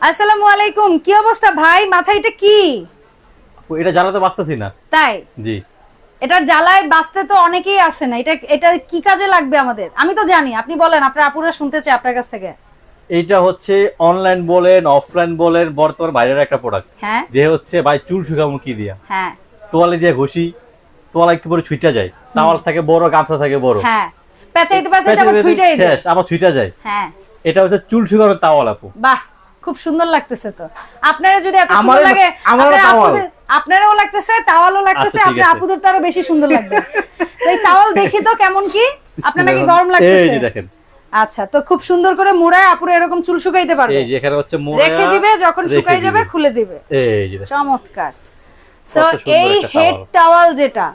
আসসালামু আলাইকুম কি অবস্থা ভাই? মাথায় এটা কি? এটা জ্বালাতে বাঁচতেছি না। তাই? জি। এটা জ্বালায় বাঁচতে তো অনেকেই আছে না। এটা এটা কি কাজে লাগবে আমাদের? আমি তো জানি আপনি বলেন আপনার আপুরা শুনতে চাই আপনার কাছ থেকে। এইটা হচ্ছে অনলাইন বলেন অফলাইন বলেন বর্তমান বাইরের একটা প্রোডাক্ট হ্যাঁ। যে হচ্ছে ভাই চুল শুকামো কি দিয়া? হ্যাঁ। তোয়ালে দিয়ে ঘষি তোয়ালা একটু পরে ছুইটা যায়। টাওয়াল থাকে বড় গামছা থাকে বড়। হ্যাঁ। পেঁচাইতে পেঁচাইতে আবার পেঁচে ছুইটাই দেয়। শেষ আবার ছুইটা যায়। হ্যাঁ। এটা হচ্ছে চুল শুকানোর তাওয়াল আপু। বাহ! খুব সুন্দর লাগতেছে তো। আপনারা যদি এত সুন্দর লাগে আমারও আপনার তাওয়াল। লাগতেছে তাওয়ালও লাগতেছে আচ্ছা, আপনার আপুদের তো আরও বেশি সুন্দর লাগবে। তো এই তাওয়াল দেখি তো কেমন কি? আপনার নাকি গরম এই লাগতেছে। যে দেখেন। আচ্ছা তো খুব সুন্দর করে মুড়ায় আপুরা এরকম চুল শুকাইতে পারবে। এই যে এখানে হচ্ছে মোড়া রেখে দিবে যখন শুকাই যাবে খুলে দিবে। এই যে চমৎকার। সো এই হেড টাওয়াল যেটা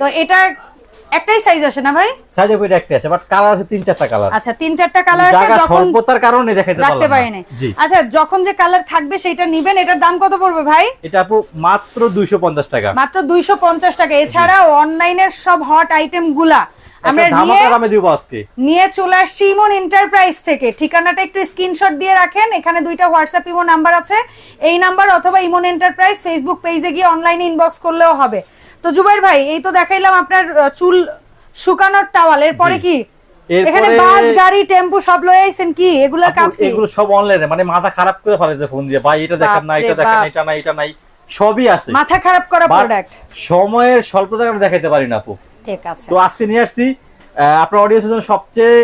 তো এটা একটাই সাইজ আসে না ভাই? সাইজে এটা একটা আছে বাট কালার আছে তিন চারটা কালার আচ্ছা তিন চারটা কালার আছে জায়গা যখন স্বল্পতার কারণে দেখাইতে পারলাম রাখতে পারি না। আচ্ছা যখন যে কালার থাকবে সেটা নিবেন এটার দাম কত পড়বে ভাই? এটা আপু মাত্র 250 টাকা। মাত্র দুইশো পঞ্চাশ টাকা। এছাড়া অনলাইনের সব হট আইটেমগুলা আমরা নিয়ে চলে আসছি ইমন এন্টারপ্রাইজ থেকে। ঠিকানাটা একটু স্ক্রিনশট দিয়ে রাখেন। এখানে দুইটা হোয়াটসঅ্যাপ ইমো নাম্বার আছে। এই নাম্বার অথবা ইমন এন্টারপ্রাইজ ফেসবুক পেজে গিয়ে অনলাইনে ইনবক্স করলেও হবে। তো জুবাইর ভাই এই তো দেখাইলাম আপনার চুল শুকানোর টাওয়াল। এরপরে কি? এখানে বাস গাড়ি টেম্পু সব লয়ে আইছেন কি? এগুলোর কাজ কি? এগুলো সব অনলাইনে মানে মাথা খারাপ করে ফেলেছে ফোন দিয়ে। ভাই এটা দেখেন না এটা দেখেন না এটা নাই এটা নাই। সবই আছে। মাথা খারাপ করা প্রোডাক্ট সময়ের স্বল্পতা আমি দেখাইতে পারি না আপু। ঠিক আছে। তো আজকে নিয়ে আসছি আপনার অডিয়েন্সের জন্য সবচেয়ে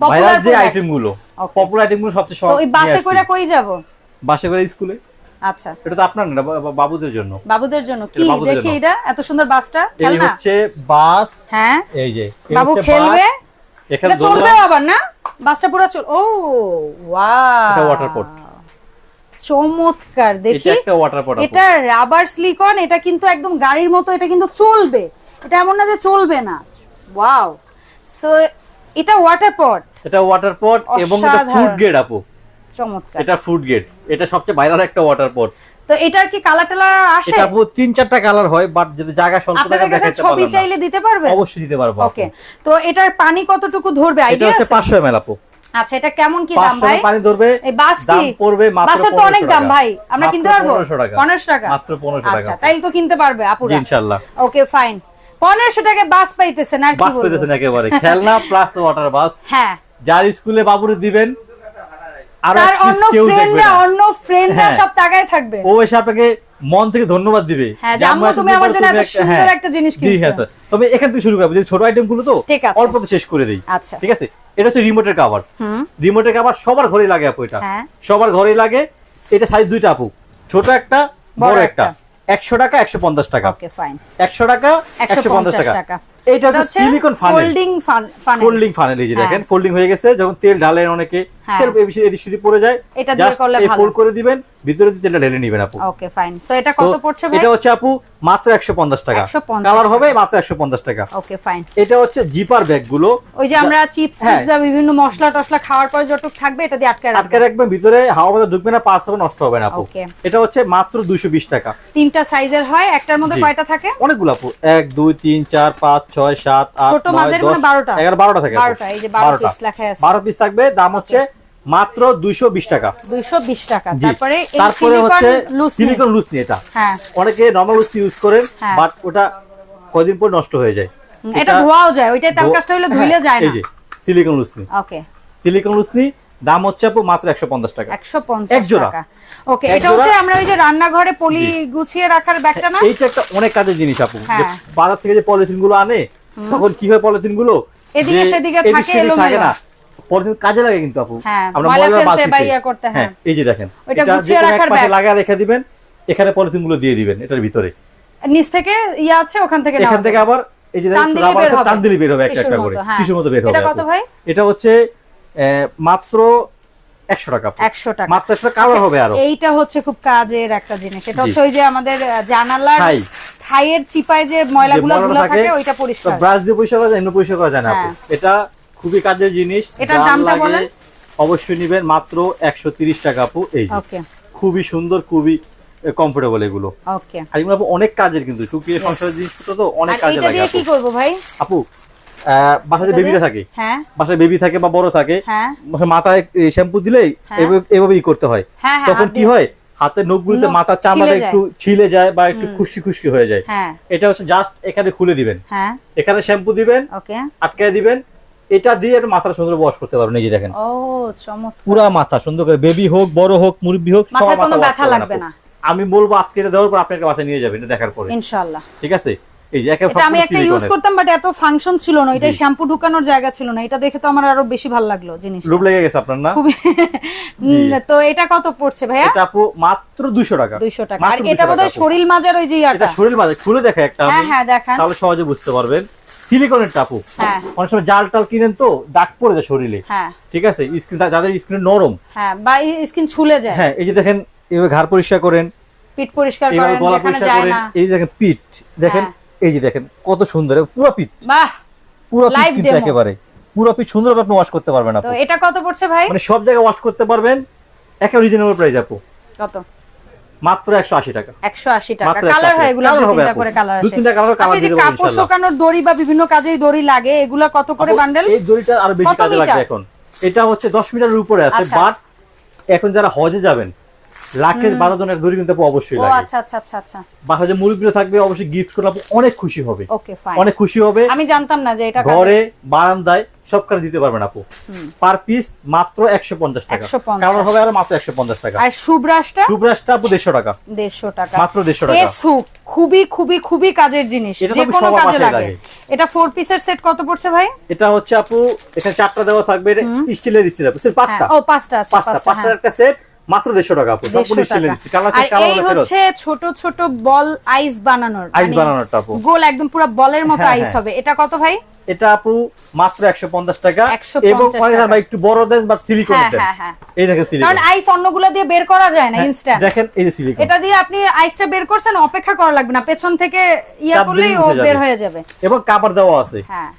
ভাইরাল যে product। আইটেমগুলো পপুলার আইটেমগুলো সবচেয়ে সব ওই বাসে করে কই যাব? বাসে করে স্কুলে। আচ্ছা। এটা তো আপনার না বাবুদের জন্য। বাবুদের জন্য। কি এটা দেখি এটা এত সুন্দর বাসটা? এই হচ্ছে বাস। হ্যাঁ। এই যে বাবু খেলবে? এখানে চলবে আবার না? বাসটা পুরো চল ও ওয়াও। এটা ওয়াটার পট চমৎকার। দেখি। এটা রাবার সিলিকন এটা কিন্তু একদম গাড়ির মতো এটা কিন্তু চলবে। এটা এমন না যে চলবে না। ওয়াও। সো এটা ওয়াটার পট এটা ওয়াটার পট এবং এটা। ফুড গেট আপু। চমৎকার। এটা ফুড গেট এটা সবচেয়ে ভাইরাল একটা ওয়াটার পট তো এটার কি কালার টালার আসে? এটা আপু তিন চারটা কালার হয় বাট যদি জায়গা স্বল্প থাকে কাছে দেখাইতে ছবি চাইলে দিতে পারবে অবশ্যই দিতে পারব ওকে তো এটার পানি কতটুকু ধরবে? আইডিয়া আছে এটা হচ্ছে আছে? পাঁচশো এমএল আপু। আচ্ছা এটা কেমন কি দাম ভাই? পানি ধরবে এই বাস দাম পড়বে মাত্র বাসের তো অনেক দাম ভাই। আমরা কিনতে পারব? 1500 টাকা। টাকা? মাত্র 1500 টাকা। আচ্ছা তাইলে তো কিনতে পারবে আপুরা। ইনশাআল্লাহ। ওকে ফাইন পনেরোশো টাকা বাস পাইতেছেন আর কি বাস বলব? পেতেছেন একেবারে। খেলনা প্লাস ওয়াটার বাস হ্যাঁ। যার স্কুলে বাবুরে দিবেন তার অন্য ফ্রেন্ডরা অন্য ফ্রেন্ডরা। সব তাকায় থাকবে। ও এসে আপনাকে মন থেকে ধন্যবাদ দিবে। হ্যাঁ, যে যে আম্মু আম্মু তুমি আমার জন্য এত সুন্দর একটা জিনিস কিনছো। স্যার। তবে এখান থেকে শুরু করব। যে ছোট আইটেমগুলো তো অল্পতে শেষ করে দেই। আচ্ছা। ঠিক আছে? এটা হচ্ছে রিমোটের কাভার রিমোটের কাভার সবার ঘরেই লাগে আপু এটা। হ্যাঁ। সবার ঘরেই লাগে। এটা সাইজ দুইটা আপু। ছোট একটা বড় একটা। একটা। একশো টাকা একশো পঞ্চাশ টাকা। ওকে ফাইন একশো টাকা একশো পঞ্চাশ 150 টাকা। এটা হচ্ছে silicone funnel folding funnel folding funnel এই যে হ্যাঁ। দেখেন ফোল্ডিং হয়ে গেছে। যখন তেল ঢালেন অনেকে হ্যাঁ। তেল এদিক এদিক সেদিক পড়ে যায় এটা দিয়ে করলে ভালো। ফোল্ড করে দিবেন ভিতরে দিয়ে তেলটা ঢেলে নেবেন আপু। ওকে ফাইন সো এটা কত পড়ছে ভাই? এটা হচ্ছে আপু মাত্র একশো পঞ্চাশ টাকা। কালার হবে মাত্র একশো পঞ্চাশ টাকা। ওকে ফাইন এটা হচ্ছে জিপার ব্যাগগুলো ওই যে আমরা চিপস হ্যাঁ। পিৎজা বিভিন্ন মশলা টশলা খাওয়ার পর যতটুকু থাকবে এটা দিয়ে আটকে আটকে রাখবেন ভিতরে হাওয়া বাতাস ঢুকবে না পার্স হবে নষ্ট হবে না আপু। এটা হচ্ছে মাত্র দুইশো বিশ টাকা। তিনটা সাইজের হয় একটার মধ্যে কয়টা থাকে? অনেকগুলো আপু। এক দুই তিন চার পাঁচ ছয় সাত আট ছোট নয় মাঝের দশ মানে 12টা? এগারো বারোটা থাকে আপু। বারোটা, এই যে বারো বারোটা। piece লেখা আছে। বারো পিস থাকবে দাম হচ্ছে মাত্র দুইশো বিশ টাকা। দুইশো বিশ টাকা। তারপরে তারপরে হচ্ছে সিলিকন লুজ নিয়ে এটা। হ্যাঁ। অনেকে নর্মাল লুজ ইউজ করেন হ্যাঁ। বাট ওটা কয়দিন পর নষ্ট হয়ে যায়। এটা ধোয়াও যায় ওইটাই তার কাজটা হলো ধুইলে যায় হ্যাঁ, এই যে সিলিকন লুজ নিয়ে ওকে। সিলিকন লুজ নিয়ে দাম হচ্ছে আপু মাত্র একশো পঞ্চাশ টাকা। একশো পঞ্চাশ এক জোড়া। টাকা। ওকে এটা হচ্ছে আমরা ওই যে রান্নাঘরে পলি গুছিয়ে রাখার ব্যাগটা না? এইটা একটা অনেক কাজের জিনিস আপু। হ্যাঁ। বাজার থেকে যে পলিথিনগুলো আনে তখন কি হয় পলিথিনগুলো এদিকে সেদিকে থাকে এলোমেলো। পলিথিন কাজে লাগে কিন্তু আপু হ্যাঁ, আমরা ময়লা ফেলতে বা ইয়া করতে, হ্যাঁ। এই যে দেখেন এটা গুছিয়ে রাখার ব্যাগ। লাগায় রেখে দিবেন এখানে পলিথিনগুলো দিয়ে দিবেন এটার ভিতরে নিচ থেকে ইয়ে আছে ওখান থেকে এখান থেকে আবার এই যে দেখেন বের হবে। টান দিলে বের হবে একটা একটা করে হ্যাঁ। মতো বের হবে এটা কত ভাই? এটা হচ্ছে মাত্র একশো টাকা আপু। একশো টাকা মাত্র একশো টাকা কালার আচ্ছা, হবে আরও এইটা হচ্ছে খুব কাজের একটা জিনিস এটা হচ্ছে ওই যে আমাদের জানালার। থাইয়ের চিপায় যে ময়লাগুলো গুলো থাকে ওইটা পরিষ্কার ব্রাশ দিয়ে পরিষ্কার করা যায় এমনি পরিষ্কার করা যায় না হ্যাঁ। এটা খুবই কাজের জিনিস এটার দামটা বলেন? অবশ্যই নিবেন মাত্র একশো তিরিশ টাকা আপু এই ওকে খুবই সুন্দর খুবই কমফোর্টেবল এগুলো। ওকে আর এগুলো আপু অনেক কাজের কিন্তু শুকিয়ে সংসারের জিনিসপত্র তো অনেক কাজে লাগে আপু। কি করব ভাই? আপু যে বেবিরা থাকে হ্যাঁ। বাসায় বেবি থাকে বা বড় থাকে হ্যাঁ। মাথায় শ্যাম্পু দিলেই হ্যাঁ। এভাবে- এভাবেই করতে হয়। হ্যাঁ হ্যাঁ তখন কি হয় হাতের নখগুলোতে নখ মাথার চামড়াটা একটু ছিলে যায় বা একটু খুশকি খুশকি হয়ে যায়। এটা হচ্ছে জাস্ট এখানে খুলে দিবেন। হ্যাঁ। এখানে শ্যাম্পু দিবেন ওকে আটকায় দিবেন এটা দিয়ে একটু মাথাটা সুন্দর ওয়াশ করতে এই যে দেখেন। ও চমৎকার। পুরা মাথা সুন্দর করে বেবি হোক বড় হোক মুরব্বি হোক সবার মাথা কোনো ব্যথা লাগবে না। আমি বলব আজকে এটা দেওয়ার পর আপনি একটা বাসায় নিয়ে যাবেন দেখার পরে। ইনশাআল্লাহ। ঠিক আছে? এই যে একেবারে আমি একটা ইউজ করতাম বাট এত ফাংশন ছিল না। এটা শ্যাম্পু ঢুকানোর জায়গা ছিল না। এটা দেখে তো আমার আরও বেশি ভালো লাগল জিনিস লোভ লেগে গেছে আপনার না? তো এটা কত পড়ছে ভাইয়া? এটা আপু মাত্র 200 টাকা। 200 টাকা। আর এটা বোধহয় শরীর মাজার ওই যে ইয়াটা। শরীর মাঝে খুলে দেখা একটা হ্যাঁ হ্যাঁ দেখান। তাহলে সহজে বুঝতে পারবেন। সিলিকনের টাপু। হ্যাঁ। অনেক সময় জাল টাল কিনেন তো দাগ পড়ে যায় শরীরে। হ্যাঁ। ঠিক আছে? স্কিন যাদের স্কিন নরম। হ্যাঁ বা স্কিন ছুলে যায়। হ্যাঁ এই যে দেখেন এইভাবে ঘাড় পরিষ্কার করেন। পিঠ পরিষ্কার করেন গলা পরিষ্কার করেন। এই দেখেন পিঠ। দেখেন হ্যাঁ। এই যে দেখেন কত সুন্দর পুরো পিঠ। বাহ! পুরো পিঠ কিন্তু একেবারে। পুরো পিঠ সুন্দরভাবে আপনি ওয়াশ করতে পারবেন তো আপু এটা কত পড়ছে ভাই? মানে সব জায়গায় ওয়াশ করতে পারবেন। একেবারে রিজনেবল প্রাইস আপু। কত? মাত্র 180 টাকা। একশো আশি টাকা। কালার হয় এগুলো তিনটা করে কালার দুই তিনটা কালার কালার দিয়ে কাপড় শুকানোর দড়ি বা বিভিন্ন কাজেই দড়ি লাগে এগুলা কত করে বান্ডেল এই দড়িটা আরও বেশি কাজে লাগবে এখন। এটা হচ্ছে 10 মিটারের উপরে আছে আচ্ছা। বাট এখন যারা হজে যাবেন লাখের জনের দড়ি কিন্তু অবশ্যই ও লাগে। আচ্ছা আচ্ছা আচ্ছা আচ্ছা। বাসায় যে থাকবে অবশ্যই গিফট করলে অনেক খুশি হবে। ওকে ফাইন অনেক খুশি হবে। আমি জানতাম না যে এটা ঘরে বারান্দায় সবখানে দিতে পারবেন আপু। পার পিস মাত্র একশো পঞ্চাশ টাকা। কারণ হবে আর মাত্র একশো পঞ্চাশ টাকা। আর সুব্রাশটা সুব্রাসটা আপু দেড়শো টাকা। দেড়শো টাকা। মাত্র 150 টাকা। হুক খুবই খুবই খুবই কাজের জিনিস। এটা যে কোনো কাজে লাগে। এটা ফোর পিসের সেট কত পড়ছে ভাই? এটা হচ্ছে আপু এখানে চারটা দেওয়া থাকবে স্টিলের স্টিল আপু পাঁচটা? হ্যাঁ, ও পাঁচটা আছে পাঁচটা। পাঁচটা হ্যাঁ। একটা সেট মাত্র দেড়শো টাকা আপু 150 স্টিলের দিচ্ছি। কালার কালার এই হচ্ছে ছোট ছোট বল আইস বানানোর আইস বানানোর টাপু গোল একদম পুরো বলের মতো হ্যাঁ, আইস হ্যাঁ। হবে। এটা কত ভাই? এটা আপু মাত্র একশো পঞ্চাশ টাকা। এবং ভাই একটু বড় দেন সিলিকন হ্যাঁ দেন। হ্যাঁ হ্যাঁ। এই দেখেন কারণ আইস অন্যগুলো দিয়ে বের করা যায় না ইনস্ট্যান্ট দেখেন এই যে সিলিকন এটা দিয়ে আপনি আইসটা বের করছেন অপেক্ষা করা লাগবে না। পেছন থেকে ইয়া করলেই ও বের হয়ে যাবে। এবং কাপড় দেওয়া আছে। হ্যাঁ।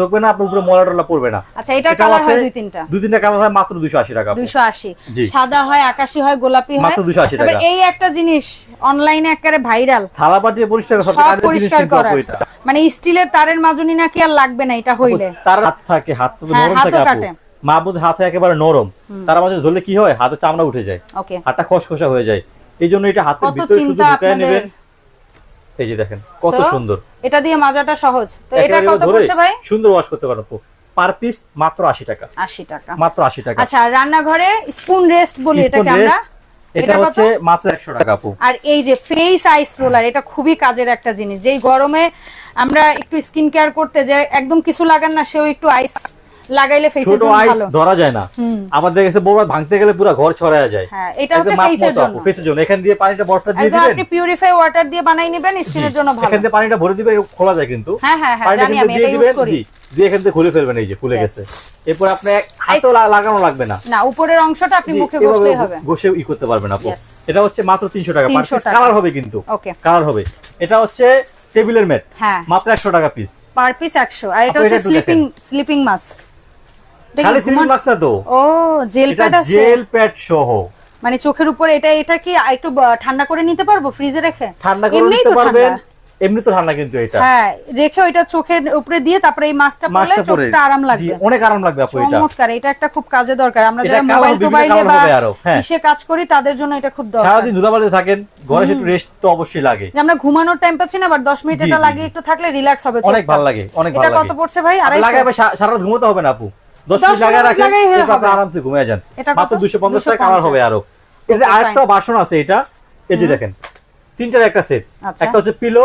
ঢুকবে না আপনার উপরে টলা পড়বে না। আচ্ছা কালার হয় দুই তিনটা? দুই তিনটা কালার হয় মাত্র দুশো আশি টাকা আপু। দুইশো আশি। জি। সাদা হয় আকাশি হয় গোলাপি হয়। মাত্র 280 টাকা। এই একটা জিনিস অনলাইনে একেবারে ভাইরাল থালা বাটি পরিষ্কার সব পরিষ্কার করা মানে স্টিলের তারের মাজুনি নাকি আর লাগবে না এটা হইলে। তার হাত থাকে হাত তো হ্যাঁ, নরম থাকে আপু। কাটে। হাতে একেবারে নরম। তার মাঝে ধরলে কি হয়? হাতে চামড়া উঠে যায়। ওকে। হাতটা খসখসা হয়ে যায়। এই জন্য এটা হাতের ভিতরে শুধু ঢুকায় নেবেন। এই যে দেখেন কত সুন্দর। এটা দিয়ে মাজাটা সহজ। তো এটা কত পড়ছে ভাই? সুন্দর ওয়াশ করতে পারো আপু। পার পিস মাত্র আশি টাকা। আশি টাকা। মাত্র আশি টাকা। আচ্ছা রান্নাঘরে স্পুন রেস্ট বলি এটাকে আমরা। এটা হচ্ছে মাত্র একশো টাকা আপু। আর এই যে ফেস আইস রোলার এটা খুবই কাজের একটা জিনিস। যেই গরমে আমরা একটু স্কিন কেয়ার করতে যে একদম কিছু লাগান না সেও একটু আইস লাগাইলে ফেসের ছোট জন্য আইস ভালো। ধরা যায় না। আমাদের কাছে বড় ভাঙতে গেলে পুরো ঘর ছড়ায় যায়। হ্যাঁ এটা হচ্ছে ফেসের জন্য। ফেসের জন্য। এখান দিয়ে পানিটা বরফটা দিয়ে দিবেন? আপনি পিউরিফাই ওয়াটার দিয়ে বানাই নেবেন স্কিনের জন্য ভালো। এখান দিয়ে পানিটা ভরে দিবে এরকম খোলা যায় কিন্তু। হ্যাঁ হ্যাঁ হ্যাঁ জানি আমি এটা ইউজ করি। দিয়ে এখান থেকে খুলে ফেলবেন এই যে খুলে গেছে। এরপর আপনি হাতেও লাগানো লাগবে না। না উপরের অংশটা আপনি মুখে ঘষলেই হবে। ঘষে ই করতে পারবেন আপু। এটা হচ্ছে মাত্র তিনশো টাকা। 300 টাকা। কালার হবে কিন্তু। ওকে কালার হবে। এটা হচ্ছে টেবিলের ম্যাট। হ্যাঁ। মাত্র একশো টাকা পিস পার পিস 100 আর এটা হচ্ছে স্লিপিং স্লিপিং মাস্ক খালি সিলিং মাস্ক না তো? ও জেল প্যাড আছে। জেল প্যাড সহ। মানে চোখের উপরে এটা এটা কি একটু ঠান্ডা করে নিতে পারব? ফ্রিজে রেখে? ঠান্ডা করে নিতে পারবেন। এমনি তো ঠান্ডা কিন্তু এটা। হ্যাঁ রেখে ওইটা চোখের উপরে দিয়ে তারপরে এই মাস্কটা পরলে চোখটা আরাম লাগবে। অনেক আরাম লাগবে আপু এটা। চমৎকার এটা একটা খুব কাজে দরকার। আমরা যারা মোবাইল colour বা হ্যাঁ। ইসে কাজ করি তাদের জন্য এটা খুব দরকার। সারাদিন ধুলাবালিতে থাকেন ঘরে একটু রেস্ট তো অবশ্যই লাগে। আমরা ঘুমানোর টাইম পাচ্ছি না আবার 10 মিনিট এটা জি, লাগিয়ে একটু থাকলে রিল্যাক্স হবে অনেক ভালো লাগে অনেক এটা কত পড়ছে ভাই? আড়াইশো। লাগাবে সারা ঘুমোতে হবে না আপু। দশ 10 মিনিট লাগায় রাখেন আপনি আরামসে ঘুমিয়ে যান। এটা মাত্র দুশো পঞ্চাশ টাকা কালার হবে আরও। এটা আরেকটা বাসন আছে এটা এই যে দেখেন তিনটার একটা সেট আচ্ছা। একটা হচ্ছে পিলো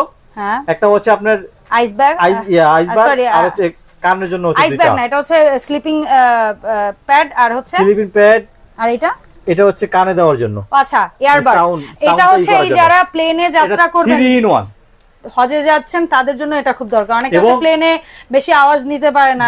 একটা হচ্ছে আপনার আইস ব্যাগ আইস আইস বার sorry, আর হচ্ছে কানের জন্য হচ্ছে আইস ব্যাগ না এটা হচ্ছে স্লিপিং প্যাড আর হচ্ছে স্লিপিং প্যাড আর এটা? এটা হচ্ছে কানে দেওয়ার জন্য। আচ্ছা এটা হচ্ছে এই যারা প্লেনে যাত্রা করবেন ইন হজে যাচ্ছেন তাদের জন্য এটা খুব দরকার। অনেকে আছে প্লেনে বেশি আওয়াজ নিতে পারে না।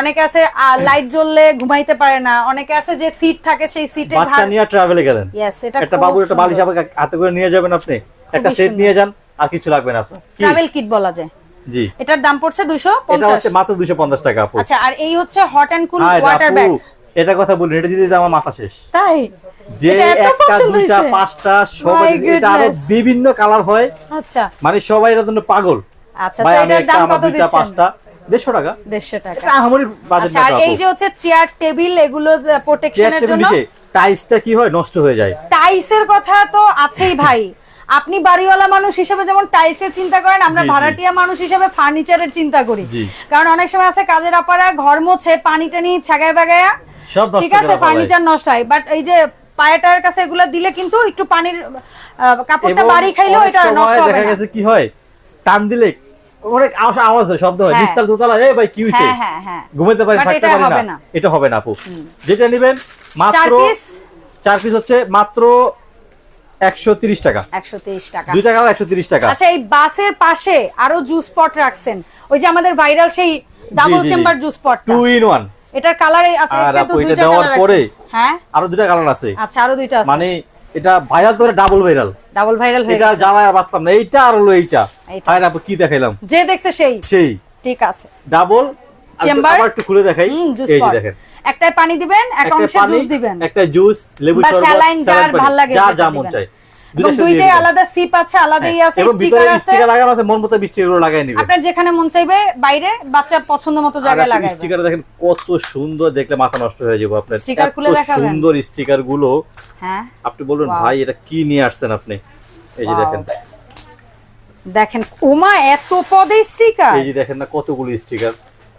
অনেকে আছে লাইট জ্বললে ঘুমাইতে পারে না। অনেকে আছে যে সিট থাকে সেই সিটে বাচ্চা নিয়ে ট্রাভেলে গেলেন। এটা একটা বাবুর একটা বালিশ হাতে করে নিয়ে যাবেন আপনি। একটা সেট নিয়ে যান। আর কিছু লাগবে না আপনার ট্রাভেল কিট বলা যায়। জি। এটার দাম পড়ছে দুশো এটা হচ্ছে মাত্র দুশো পঞ্চাশ টাকা আপু। আচ্ছা আর এই হচ্ছে hot and cool water bag এটা কথা বলি এটা দিতে আমার মাথা শেষ। তাই? যে একটা দুইটা পাঁচটা সব এটা আরও বিভিন্ন কালার হয়। আচ্ছা। মানে সবাই এর জন্য পাগল। আচ্ছা এটার দাম কত দিচ্ছেন? পাঁচটা। দেড়শো টাকা। দেড়শো টাকা। আচ্ছা আর এই যে হচ্ছে চেয়ার টেবিল এগুলো প্রোটেকশনের জন্য? টাইলসটা কি হয়? নষ্ট হয়ে যায়। টাইলসের কথা তো আছেই ভাই। আপনি বাড়িওয়ালা মানুষ হিসেবে যেমন টাইলসের চিন্তা করেন আমরা। ভাড়াটিয়া মানুষ হিসেবে ফার্নিচারের চিন্তা করি। কারণ অনেক সময় আছে কাজের আপারা ঘর মোছে পানি টানি ছাগায় বাগায়া ঠিক আছে ফার্নিচার নষ্ট হয়। বাট এই যে পায়েটার কাছে এগুলো দিলে কিন্তু একটু পানির কাপড়টা বাড়ি খাইলেও এটা নষ্ট হবে না। গেছে কি হয়? টান দিলে অনেক আওয়াজ হয় শব্দ হয়। নিস্তার দোতলা এই ভাই কি হইছে? হ্যাঁ হ্যাঁ হ্যাঁ। ঘুমাইতে পারি থাকতে পারি হবে না। এটা হবে না আপু। যেটা নেবেন মাত্র চার পিস হচ্ছে মাত্র একশো তিরিশ টাকা। একশো তেইশ টাকা। দুই টাকা একশো তিরিশ টাকা। আচ্ছা এই বাসের পাশে আরও জুস স্পট রাখছেন। ওই যে আমাদের ভাইরাল সেই double. Chamber juice spot two. In one এটার কালার আছে এটা দুইটা দেওয়ার পরে হ্যাঁ? আরও দুটা কালার আছে। আচ্ছা আরও দুইটা আছে। মানে এটা ভাইরাল ধরে ডাবল ভাইরাল ডাবল ভাইরাল হয়ে এটা জ্বালায় আর বাঁচলাম না। এইটা আর হলো এইটা। এইটা। ভাইরা আপু কি দেখাইলাম? যে দেখছে সেই। সেই। ঠিক আছে। ডাবল আবার একটু খুলে দেখাই। এই যে দেখেন। একটাই পানি দিবেন এক একটা অংশে জুস দিবেন। একটা জুস লেবু বা শরবত স্যালাইন যার স্যালাইন লাগে যা যা মন চায়। এবং দুইটার সাথে দুইটাই আলাদা সিপ আছে আলাদাই হ্যাঁ, আছে স্টিকার আছে। স্টিকার লাগানো আছে মন মতো স্টিকার লাগাই নিবেন আপনার যেখানে মন চাইবে বাইরে বাচ্চা পছন্দ মতো জায়গায় স্টিকার দেখেন কত সুন্দর দেখলে মাথা নষ্ট হয়ে যাবে আপনার। Sticker খুলে দেখাবেন? সুন্দর স্টিকারগুলো হ্যাঁ। আপনি বলবেন ভাই এটা কি নিয়ে আসছেন আপনি? এই যে দেখেন। দেখেন ওমা এত পদে স্টিকার এই যে দেখেন না কতগুলো স্টিকার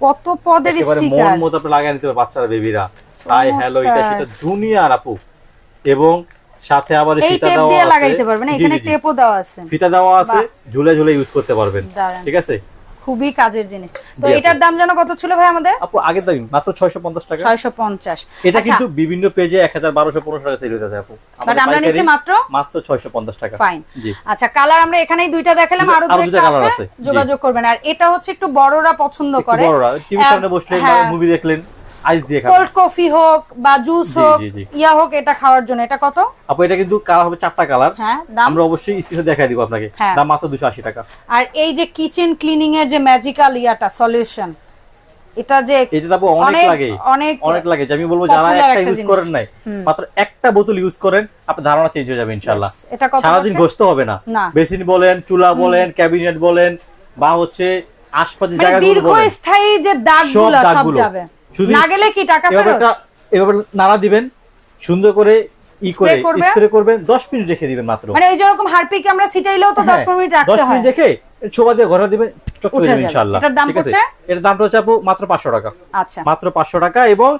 কত পদের স্টিকার মন মতো আপনি লাগাই নিতে পারবেন বাচ্চারা বেবিরা। তাই হ্যালো এটা। সেটা দুনিয়ার আপু। এবং সাথে আবার ফিতা দেওয়া আছে। লাগাইতে পারবেন এখানে। টেপও দেওয়া আছে। ফিতা দেওয়া আছে ঝুলে ঝুলে ইউজ করতে পারবেন। ঠিক আছে? খুবই কাজের জিনিস। তো এটার দাম যেন কত ছিল ভাই আমাদের? আপু আগে দাম মাত্র ছয়শো পঞ্চাশ টাকা। ছয়শো পঞ্চাশ। এটা কিন্তু বিভিন্ন পেজে এক হাজার বারোশো পনেরোশো টাকা সেল হতে আপু। বাট আমরা নিচে মাত্র মাত্র ছয়শো পঞ্চাশ টাকা। ফাইন জি। আচ্ছা কালার আমরা এখানেই দুইটা দেখালাম আরও দুইটা আছে। যোগাযোগ করবেন। আর এটা হচ্ছে একটু বড়রা পছন্দ করে। বড়রা। টিভি সামনে বসলেন হ্যাঁ। মুভি দেখলেন আইস দিয়ে খাবেন কোল্ড কফি হোক বা জুস হোক। ইয়া হোক এটা খাওয়ার জন্য। এটা কত? আপু এটা কিন্তু কালার হবে চারটা কালার। হ্যাঁ আমরা অবশ্যই স্ক্রিনে দেখাই দিব আপনাকে। হ্যাঁ। দাম মাত্র দুশো আশি টাকা। আর এই যে কিচেন ক্লিনিং এর যে ম্যাজিক্যাল ইয়াটা সলিউশন এটা যে এটা তো অনেক লাগে। অনেক অনেক লাগে। আমি বলব যারা একটা ইউজ করেন নাই মাত্র একটা বোতল ইউজ করেন আপনার ধারণা চেঞ্জ হয়ে যাবে ইনশাআল্লাহ। সারাদিন ঘষতে হবে না। বেসিন বলেন চুলা বলেন ক্যাবিনেট বলেন বা হচ্ছে আশপাশের মানে জায়গাগুলো দীর্ঘস্থায়ী যে দাগগুলো সব যাবে। না গেলে কি টাকা ফেরত? এভাবে নাড়া দিবেন সুন্দর করে ই করে? স্প্রে করবেন 10 মিনিট রেখে দিবেন মাত্র। মানে ওই যেরকম হারপিক আমরা ছিটাইলেও তো 10 মিনিট হ্যাঁ, দশ রাখতে হয়। মিনিট রেখে ছোবা দিয়ে ঘরে দিবেন চট করে দিবেন ইনশাআল্লাহ। এটার দাম হচ্ছে? এর দাম দামটা হচ্ছে আপু মাত্র 500 টাকা। আচ্ছা। মাত্র 500 টাকা এবং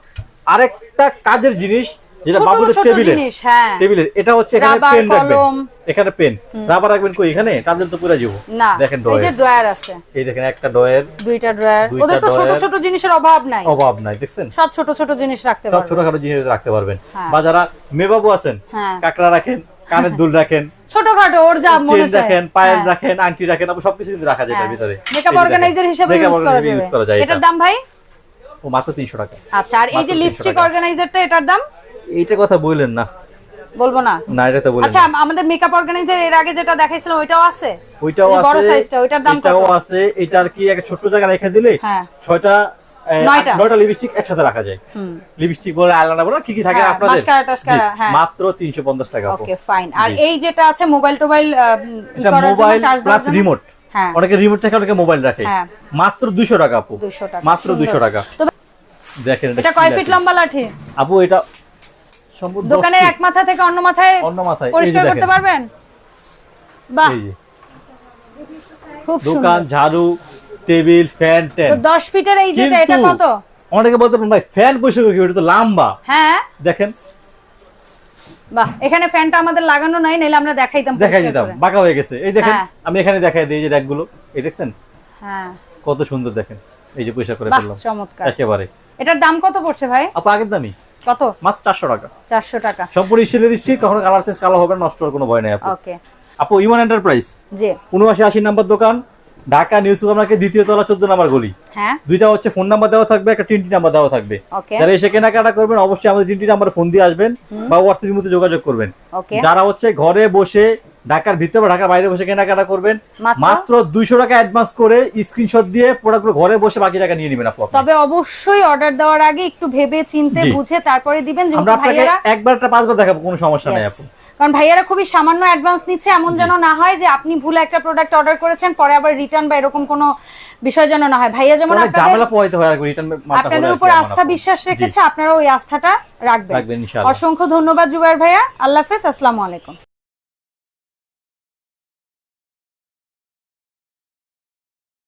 আরেকটা কাজের জিনিস যেটা বাবুদের ছোট টেবিলে। হ্যাঁ। টেবিলের এটা হচ্ছে এখানে পেন রাখবেন। এখানে পেন। রাবার রাখবেন কই? এখানে? টানলে তো পুরো যাব না দেখেন এই যে ড্রয়ার আছে। এই দেখেন একটা ড্রয়ার দুইটা ড্রয়ার। ওদের তো ছোট ছোট জিনিসের অভাব নাই। অভাব নাই দেখছেন? সব ছোট ছোট জিনিস রাখতে সব পারবে ছোটখাটো জিনিস রাখতে পারবেন। হ্যাঁ। বা যারা মেবাবু আছেন হ্যাঁ। কাকড়া রাখেন কানের দুল রাখেন ছোটখাটো ওর যা মনে চায়। রাখেন পায়েল রাখেন আংটি রাখেন আপু সবকিছু কিন্তু রাখা যায়। ভিতরে। মেকআপ অর্গানাইজার হিসেবে ইউজ করা যায় এটার দাম ভাই? ও মাত্র 300 টাকা। আচ্ছা আর এই যে লিপস্টিক টাকা। অর্গানাইজারটা এটার দাম? এইটা কথা বললেন না। বলব না? না এটা তো বলেন আচ্ছা আমাদের মেকআপ অর্গানাইজার এর আগে যেটা দেখাইছিলাম ওইটাও আছে? ওইটাও এই যে বড় সাইজটা ওইটার দাম কত? এটাও আছে এটার কি একটা ছোট জায়গা রেখে দিলে হ্যাঁ। ছয়টা নয়টা। লিপস্টিক একসাথে রাখা যায়। লিপস্টিক বলে আইলাইনার বলে কি কি থাকে হ্যাঁ, আপনাদের? হ্যাঁ। মাত্র 350 টাকা ওকে ফাইন আর এই যেটা আছে মোবাইল টোবাইল মোবাইল প্লাস রিমোট অনেকে রিমোট থেকে অনেকে মোবাইল রাখে হ্যাঁ। মাত্র 200 টাকা আপু। মাত্র সুন্দর। 200 টাকা দেখেন এটা কয় ফিট লম্বা লাঠি? আপু এটা দশ দোকানের এক মাথা থেকে অন্য মাথায় অন্য মাথায় পরিষ্কার করতে পারবেন? বাহ। খুব দোকান ঝাড়ু টেবিল ফ্যান ট্যান। 10 ফিটের এই যেটা এটা কত? অনেকে বলতে ভাই ফ্যান পয়সা কি এটা তো লম্বা। হ্যাঁ। দেখেন। বাহ এখানে ফ্যানটা আমাদের লাগানো নাই নাইলে আমরা দেখাইতাম দেখাই দিতাম বাঁকা হয়ে গেছে। এই দেখেন হ্যাঁ। আমি এখানে দেখাই দিই যে র্যাকগুলো এই দেখছেন? হ্যাঁ। কত সুন্দর দেখেন এই যে পয়সা করে বাহ ফেললাম। চমৎকার। একেবারে। এটার দাম কত পড়ছে ভাই? আপু আগের দামি কত? মাত্র চারশো টাকা। চারশো টাকা। সম্পূর্ণ স্টিলে দিচ্ছি কখনো কালার চেঞ্জ কালো হবে নষ্ট হওয়ার কোনো ভয় নাই আপু। ওকে আপু ইমান এন্টারপ্রাইজ জি। উনআশি আশি নাম্বার দোকান। ঢাকা নিউ সুপার মার্কেট দ্বিতীয় তলা চোদ্দ নাম্বার গলি। হ্যাঁ। দুইটা হচ্ছে ফোন নাম্বার দেওয়া থাকবে একটা টিনটি নাম্বার দেওয়া থাকবে। যারা এসে কেনাকাটা করবেন অবশ্যই আমাদের টিনটি নাম্বারে ফোন দিয়ে আসবেন বা হোয়াটসঅ্যাপের মধ্যে যোগাযোগ করবেন। যারা হচ্ছে ঘরে বসে ঢাকার ভিতরে বা ঢাকার বাইরে বসে কেনাকাটা করবেন মাত্র? দুইশো টাকা অ্যাডভান্স করে স্ক্রিনশট দিয়ে প্রোডাক্টগুলো ঘরে বসে বাকি টাকা নিয়ে নেবেন আপু আপনি। তবে অবশ্যই অর্ডার দেওয়ার আগে একটু ভেবে চিনতে বুঝে তারপরে দিবেন আমরা আপনাকে একটা পাঁচবার দেখাবো কোনো সমস্যা নেই Yes. কারণ ভাইয়ারা খুবই সামান্য অ্যাডভান্স নিচ্ছে এমন যেন না হয় যে আপনি ভুল একটা প্রোডাক্ট অর্ডার করেছেন পরে আবার রিটার্ন বা এরকম কোনো বিষয় যেন না হয়। ভাইয়া যেমন আপনাদের উপর আস্থা বিশ্বাস রেখেছে আপনারা ওই আস্থাটা রাখবেন। রাখবেন অসংখ্য ধন্যবাদ জুবাইর ভাইয়া। আল্লাহ হাফেজ আসসালামু আলাইকুম।